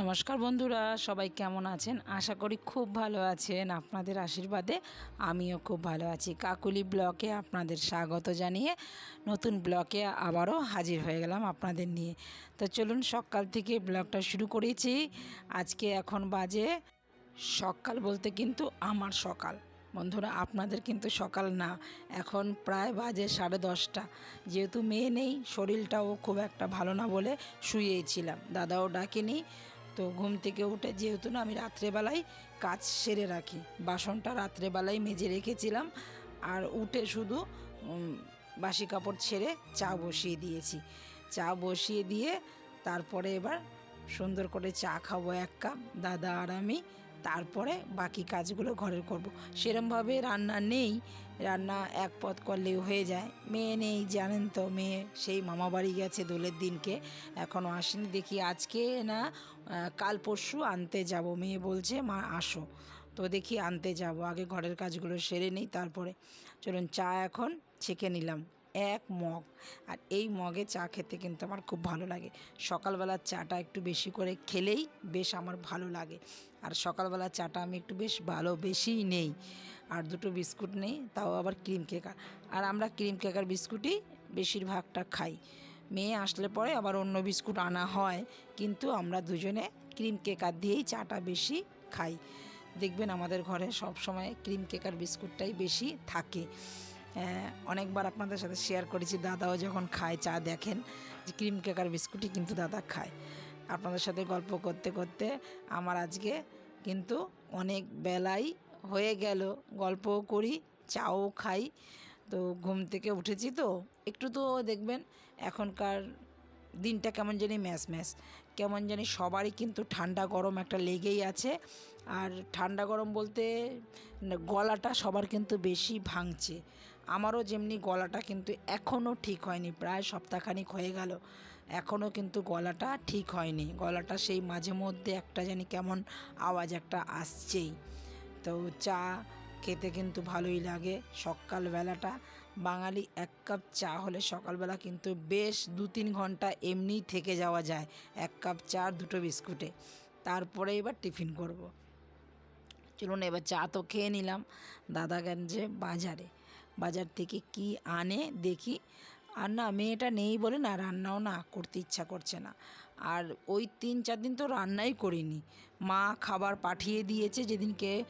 নমস্কার বন্ধুরা, সবাই কেমন আছেন? আশা করি খুব ভালো আছেন। আপনাদের আশীর্বাদে আমিও খুব ভালো আছি। কাকুলি ব্লকে আপনাদের স্বাগত জানিয়ে নতুন ব্লকে আবারও হাজির হয়ে গেলাম আপনাদের নিয়ে। তো চলুন, সকাল থেকে ব্লগটা শুরু করেছি। আজকে এখন বাজে সকাল বলতে কিন্তু আমার সকাল। বন্ধুরা, আপনাদের কিন্তু সকাল না, এখন প্রায় বাজে সাড়ে দশটা। যেহেতু মেয়ে নেই, শরীরটাও খুব একটা ভালো না বলে শুয়েই ছিলাম দাদাও ডাকেনি তো ঘুম থেকে উঠে যেহেতু না, আমি রাত্রেবেলায় কাজ সেরে রাখি। বাসনটা রাত্রেবেলায় মেজে রেখেছিলাম আর উঠে শুধু বাসি কাপড় ছেড়ে চা বসিয়ে দিয়েছি। চা বসিয়ে দিয়ে তারপরে এবার সুন্দর করে চা খাব এক কাপ, দাদা আর আমি। তারপরে বাকি কাজগুলো ঘরের করব। সেরমভাবে রান্না নেই। রান্না এক পথ করলেও হয়ে যায়। মেয়ে নেই, জানেন তো, মেয়ে সেই মামা বাড়ি গেছে দোলের দিনকে। এখনও আসেনি। দেখি আজকে না কাল পরশু আনতে যাব। মেয়ে বলছে, মা, আসো। তো দেখি আনতে যাব। আগে ঘরের কাজগুলো সেরে নিই, তারপরে। চলুন চা এখন ছেঁকে নিলাম। এক মগ। আর এই মগে চা খেতে কিন্তু আমার খুব ভালো লাগে। সকালবেলার চাটা একটু বেশি করে খেলেই বেশ আমার ভালো লাগে। আর সকালবেলার চাটা আমি একটু বেশ ভালো বেশিই নেই। আর দুটো বিস্কুট নেই, তাও আবার ক্রিম কেকার। আর আমরা ক্রিম কেকার বিস্কুটই বেশিরভাগটা খাই। মেয়ে আসলে পরে আবার অন্য বিস্কুট আনা হয়। কিন্তু আমরা দুজনে ক্রিম কেকার দিয়েই চাটা বেশি খাই। দেখবেন আমাদের ঘরে সব সময় ক্রিম কেকার বিস্কুটটাই বেশি থাকে। অনেকবার আপনাদের সাথে শেয়ার করেছি। দাদাও যখন খায়, চা দেখেন যে ক্রিম কেকার বিস্কুটই কিন্তু দাদা খায়। আপনাদের সাথে গল্প করতে করতে আমার আজকে কিন্তু অনেক বেলাই হয়ে গেল। গল্পও করি, চাও খাই। তো ঘুম থেকে উঠেছি তো, একটু তো দেখবেন এখনকার দিনটা কেমন জানি ম্যাচ ম্যাচ কেমন জানি সবারই কিন্তু ঠান্ডা গরম একটা লেগেই আছে। আর ঠান্ডা গরম বলতে গলাটা সবার কিন্তু বেশি ভাঙছে। আমারও যেমনি গলাটা কিন্তু এখনও ঠিক হয়নি, প্রায় সপ্তাহখানিক হয়ে গেল। এখনও কিন্তু গলাটা ঠিক হয়নি। গলাটা সেই মাঝে মধ্যে একটা জানি কেমন আওয়াজ একটা আসছেই। তো চা খেতে কিন্তু ভালোই লাগে। সকালবেলাটা বাঙালি এক কাপ চা হলে সকালবেলা কিন্তু বেশ দু তিন ঘণ্টা এমনিই থেকে যাওয়া যায়। এক কাপ চা দুটো বিস্কুটে। তারপরে এবার টিফিন করব। চলুন এবার চা তো খেয়ে নিলাম। দাদাগঞ্জে বাজারে। বাজার থেকে কি আনে দেখি। আর না, মেয়েটা নেই বলে না, রান্নাও না করতে ইচ্ছা করছে না। আর ওই তিন চার দিন তো রান্নাই করিনি। মা খাবার পাঠিয়ে দিয়েছে যেদিনকে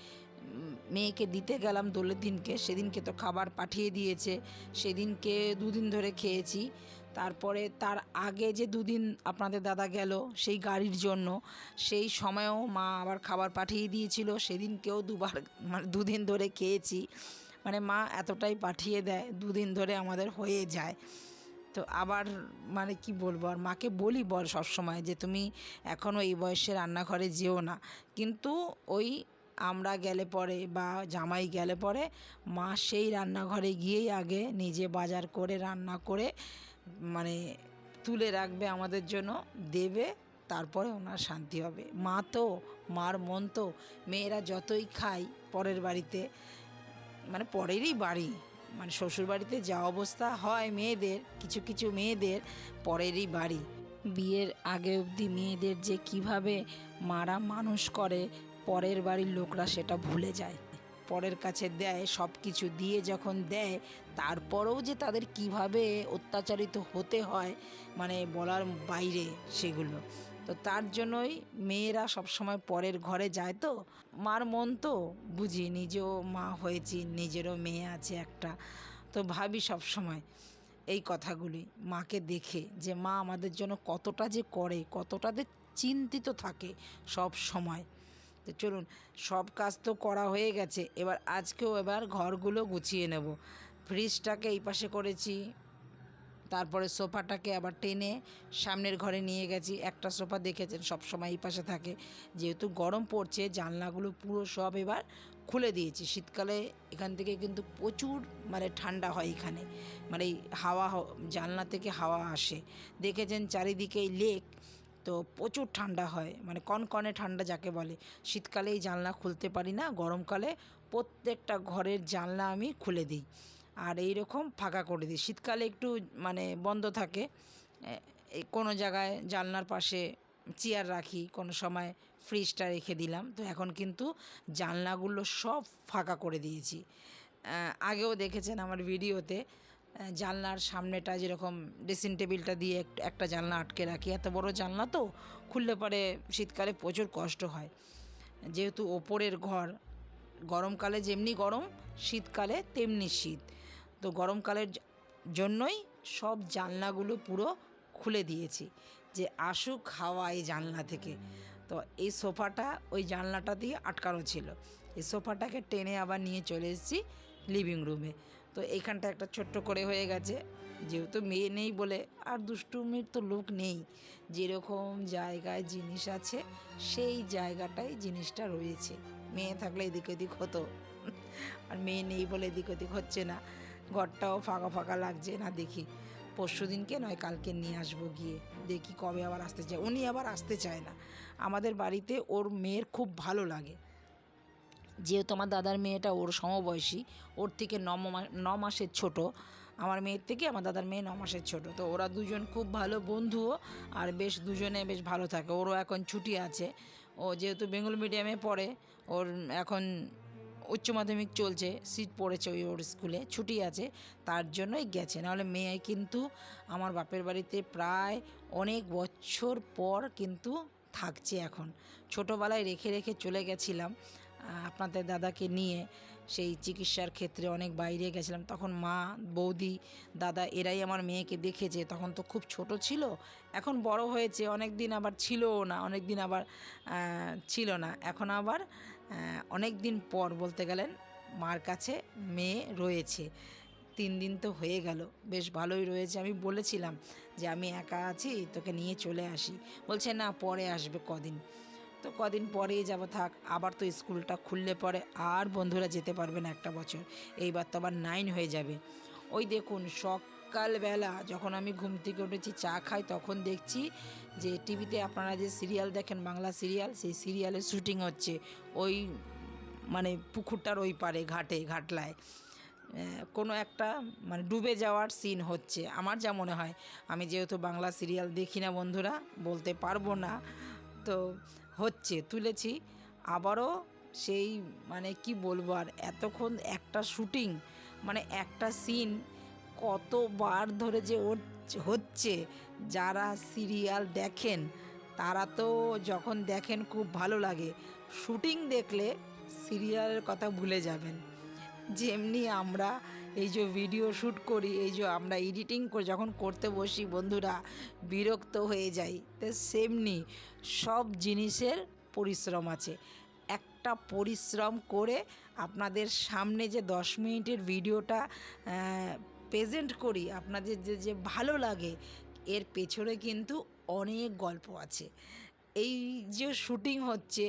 মেয়েকে দিতে গেলাম দোলের দিনকে, সেদিনকে তো খাবার পাঠিয়ে দিয়েছে। সেদিনকে দুদিন ধরে খেয়েছি। তারপরে তার আগে যে দুদিন আপনাদের দাদা গেল সেই গাড়ির জন্য, সেই সময়েও মা আবার খাবার পাঠিয়ে দিয়েছিল। সেদিনকেও দুবার মানে দুদিন ধরে খেয়েছি। মানে মা এতটাই পাঠিয়ে দেয়, দুদিন ধরে আমাদের হয়ে যায়। তো আবার মানে কি বলব, আর মাকে বলি বল সবসময় যে তুমি এখনও এই বয়সে রান্নাঘরে যেও না। কিন্তু ওই আমরা গেলে পরে বা জামাই গেলে পরে মা সেই রান্নাঘরে গিয়েই আগে নিজে বাজার করে, রান্না করে মানে তুলে রাখবে আমাদের জন্য, দেবে, তারপরে ওনার শান্তি হবে। মা তো, মার মন তো, মেয়েরা যতই খায় পরের বাড়িতে মানে পরেরই বাড়ি। মানে শ্বশুর বাড়িতে যা অবস্থা হয় মেয়েদের, কিছু কিছু মেয়েদের পরেরই বাড়ি। বিয়ের আগে অবধি মেয়েদের যে কীভাবে মারা মানুষ করে, পরের বাড়ির লোকরা সেটা ভুলে যায়। পরের কাছে দেয় সব কিছু দিয়ে যখন দেয়, তারপরেও যে তাদের কীভাবে অত্যাচারিত হতে হয় মানে বলার বাইরে সেগুলো। তো তার জন্যই মেয়েরা সবসময় পরের ঘরে যায় তো। মার মন তো বুঝি নিজেও মা হয়েছি, নিজেরও মেয়ে আছে একটা। তো ভাবি সব সময় এই কথাগুলি মাকে দেখে যে মা আমাদের জন্য কতটা যে করে, কতটা যে চিন্তিত থাকে সব সময় তো চলুন, সব কাজ তো করা হয়ে গেছে। এবার আজকেও এবার ঘরগুলো গুছিয়ে নেব। ফ্রিজটাকে এই পাশে করেছি তারপরে সোফাটাকে আবার টেনে সামনের ঘরে নিয়ে গেছি। একটা সোফা দেখেছেন, সব সময় এই পাশে থাকে। যেহেতু গরম পড়ছে, জানলাগুলো পুরো সব এবার খুলে দিয়েছি। শীতকালে এখান থেকে কিন্তু প্রচুর মানে ঠান্ডা হয় এখানে। মানে হাওয়া জানলা থেকে হাওয়া আসে। দেখেছেন চারিদিকেই লেক, তো প্রচুর ঠান্ডা হয়। মানে কনকনে ঠান্ডা যাকে বলে। শীতকালে এই জানলা খুলতে পারি না, গরমকালে প্রত্যেকটা ঘরের জানলা আমি খুলে দিই। আর এই রকম ফাঁকা করে দিই। শীতকালে একটু মানে বন্ধ থাকে। কোনো জায়গায় জানলার পাশে চেয়ার রাখি, কোনো সময় ফ্রিজটা রেখে দিলাম। তো এখন কিন্তু জানলাগুলো সব ফাঁকা করে দিয়েছি। আগেও দেখেছেন আমার ভিডিওতে জানলার সামনেটা যেরকম ড্রেসিং টেবিলটা দিয়ে একটা জানলা আটকে রাখি। এত বড় জানলা তো খুললে পরে শীতকালে প্রচুর কষ্ট হয়। যেহেতু ওপরের ঘর, গরমকালে যেমনি গরম, শীতকালে তেমনি শীত। তো গরমকালের জন্যই সব জানলাগুলো পুরো খুলে দিয়েছি যে আসুক হাওয়া এই জানলা থেকে। তো এই সোফাটা ওই জানলাটা দিয়ে আটকানো ছিল। এই সোফাটাকে টেনে আবার নিয়ে চলে এসেছি লিভিং রুমে। তো এইখানটা একটা ছোট্ট করে হয়ে গেছে। যেহেতু মেয়ে নেই বলে আর দুষ্টুমির তো লোক নেই। যেরকম জায়গায় জিনিস আছে, সেই জায়গাটাই জিনিসটা রয়েছে। মেয়ে থাকলে এদিক ওদিক হতো। আর মেয়ে নেই বলে এদিক ওদিক হচ্ছে না। ঘরটাও ফাঁকা ফাঁকা লাগছে না দেখি। পরশু দিনকে নয়, কালকে নিয়ে আসব গিয়ে। দেখি কবে আবার আসতে চায়। উনি আবার আসতে চায় না। আমাদের বাড়িতে ওর মেয়ের খুব ভালো লাগে। যেহেতু আমার দাদার মেয়েটা ওর সমবয়সী, ওর থেকে ন মাসের ছোট। আমার মেয়ের থেকে আমার দাদার মেয়ে ন মাসের ছোট। তো ওরা দুজন খুব ভালো বন্ধুও আর বেশ দুজনে বেশ ভালো থাকে। ওরও এখন ছুটি আছে। ও যেহেতু বেঙ্গল মিডিয়ামে পড়ে, ওর এখন উচ্চ মাধ্যমিক চলছে, সিট পড়েছে ওই ওর স্কুলে, ছুটি আছে, তার জন্যই গেছে। নাহলে মেয়ে কিন্তু আমার বাপের বাড়িতে প্রায় অনেক বছর পর কিন্তু থাকছে এখন। ছোটোবেলায় রেখে রেখে চলে গেছিলাম আপনাদের দাদাকে নিয়ে। সেই চিকিৎসার ক্ষেত্রে অনেক বাইরে গেছিলাম। তখন মা, বৌদি, দাদা এরাই আমার মেয়েকে দেখেছে। তখন তো খুব ছোট ছিল, এখন বড় হয়েছে অনেক দিন আবার ছিলও না অনেক দিন আবার ছিল না। এখন আবার অনেক দিন পর বলতে গেলেন, মার কাছে মেয়ে রয়েছে। তিন দিন তো হয়ে গেল, বেশ ভালোই রয়েছে। আমি বলেছিলাম যে আমি একা আছি, তোকে নিয়ে চলে আসি। বলছে, না, পরে আসবে কদিন। তো কদিন পরেই যাব, থাক, আবার তো স্কুলটা খুললে পরে আর বন্ধুরা যেতে পারবে না একটা বছর। এইবার তো আবার নাইন হয়ে যাবে। ওই দেখুন সকালবেলা যখন আমি ঘুম থেকে উঠেছি, চা খাই, তখন দেখছি যে টিভিতে আপনারা যে সিরিয়াল দেখেন, বাংলা সিরিয়াল, সেই সিরিয়ালের শুটিং হচ্ছে ওই মানে পুকুরটার ওই পারে, ঘাটে, ঘাটলায়। কোনো একটা মানে ডুবে যাওয়ার সিন হচ্ছে। আমার যা মনে হয়, আমি যেহেতু বাংলা সিরিয়াল দেখি না বন্ধুরা, বলতে পারব না। তো হচ্ছে, তুলেছি। আবারও সেই মানে কি বলব আর, এতক্ষণ একটা শুটিং মানে একটা সিন কতবার ধরে যে ওর হচ্ছে, যারা সিরিয়াল দেখেন, তারা তো যখন দেখেন খুব ভালো লাগে। শুটিং দেখলে সিরিয়ালের কথা ভুলে যাবেন। যেমনি আমরা এই যে ভিডিও শ্যুট করি, এই যে আমরা এডিটিং করে, যখন করতে বসি, বন্ধুরা বিরক্ত হয়ে যাই, তো সেমনি সব জিনিসের পরিশ্রম আছে। একটা পরিশ্রম করে আপনাদের সামনে যে দশ মিনিটের ভিডিওটা প্রেজেন্ট করি, আপনাদের যে যে ভালো লাগে, এর পেছনে কিন্তু অনেক গল্প আছে। এই যে শুটিং হচ্ছে,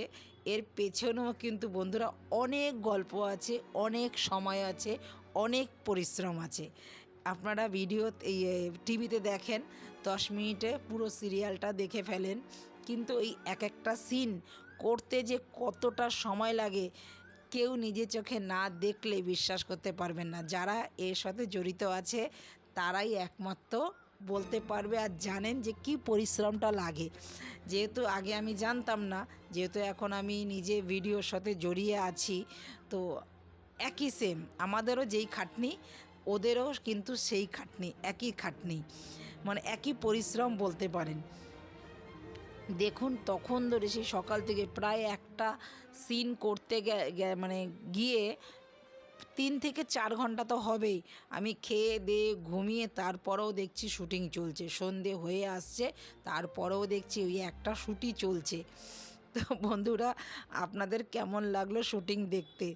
এর পেছনেও কিন্তু বন্ধুরা অনেক গল্প আছে, অনেক সময় আছে, অনেক পরিশ্রম আছে। আপনারা ভিডিও এই টিভিতে দেখেন, দশ মিনিটে পুরো সিরিয়ালটা দেখে ফেলেন। কিন্তু এই এক একটা সিন করতে যে কতটা সময় লাগে কেউ নিজে চোখে না দেখলে বিশ্বাস করতে পারবেন না। যারা এর সাথে জড়িত আছে, তারাই একমাত্র বলতে পারবে আর জানেন যে কি পরিশ্রমটা লাগে। যেহেতু আগে আমি জানতাম না, যেহেতু এখন আমি নিজে ভিডিওর সাথে জড়িয়ে আছি, তো একই সেম আমাদেরও যেই খাটনি, ওদেরও কিন্তু সেই খাটনি, একই খাটনি। মানে একই পরিশ্রম বলতে পারেন। দেখুন, তখন ধরে সেই সকাল থেকে প্রায় একটা সিন করতে মানে গিয়ে তিন থেকে চার ঘণ্টা তো হবেই। আমি খেয়ে দিয়ে ঘুমিয়ে তারপরেও দেখছি শুটিং চলছে। সন্ধে হয়ে আসছে, তারপরেও দেখছি ওই একটা শুটি চলছে। তো বন্ধুরা, আপনাদের কেমন লাগল শুটিং দেখতে?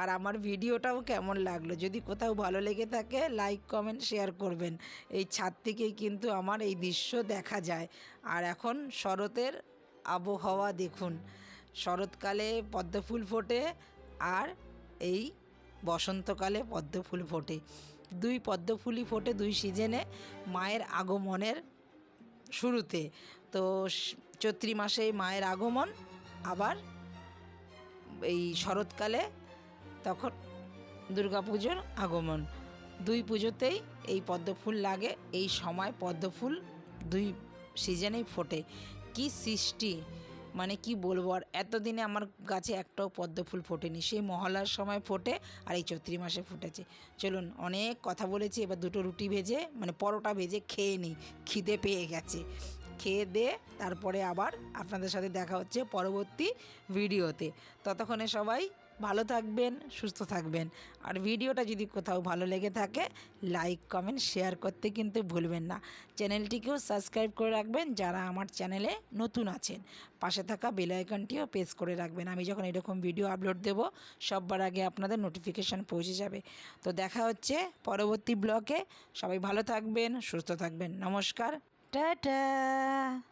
আর আমার ভিডিওটাও কেমন লাগল? যদি কোথাও ভালো লেগে থাকে লাইক কমেন্ট শেয়ার করবেন। এই ছাদ থেকেই কিন্তু আমার এই দৃশ্য দেখা যায়। আর এখন শরতের আবহাওয়া দেখুন। শরৎকালে পদ্মফুল ফোটে আর এই বসন্তকালে পদ্মফুল ফোটে। দুই পদ্ম ফুলই ফোটে দুই সিজনে মায়ের আগমনের শুরুতে। তো চৈত্রি মাসে মায়ের আগমন, আবার এই শরৎকালে তখন দুর্গাপুজোর আগমন। দুই পুজোতেই এই পদ্ম ফুল লাগে, এই সময় পদ্ম ফুল দুই সিজনেই ফোটে। কি সৃষ্টি? মানে কি বলব? আর এতদিনে আমার গাছে একটাও পদ্ম ফুল ফোটেনি। সেই মহলার সময় ফোটে আর এই চৈত্রি মাসে ফুটেছে। চলুন, অনেক কথা বলেছি, এবার দুটো রুটি ভেজে মানে পরোটা ভেজে খেয়ে নিই। খিদে পেয়ে গেছে। খেয়ে দে তারপরে আবার আপনাদের সাথে দেখা হচ্ছে পরবর্তী ভিডিওতে। ততক্ষণে সবাই ভালো থাকবেন, সুস্থ থাকবেন। আর ভিডিওটা যদি কোথাও ভালো লেগে থাকে লাইক কমেন্ট শেয়ার করতে কিন্তু ভুলবেন না। চ্যানেলটিকেও সাবস্ক্রাইব করে রাখবেন যারা আমার চ্যানেলে নতুন আছেন। পাশে থাকা বেল আইকনটিও প্রেস করে রাখবেন। আমি যখন এরকম ভিডিও আপলোড দেব, সববার আগে আপনাদের নোটিফিকেশান পৌঁছে যাবে। তো দেখা হচ্ছে পরবর্তী ব্লকে সবাই ভালো থাকবেন, সুস্থ থাকবেন। নমস্কার। Ta-da!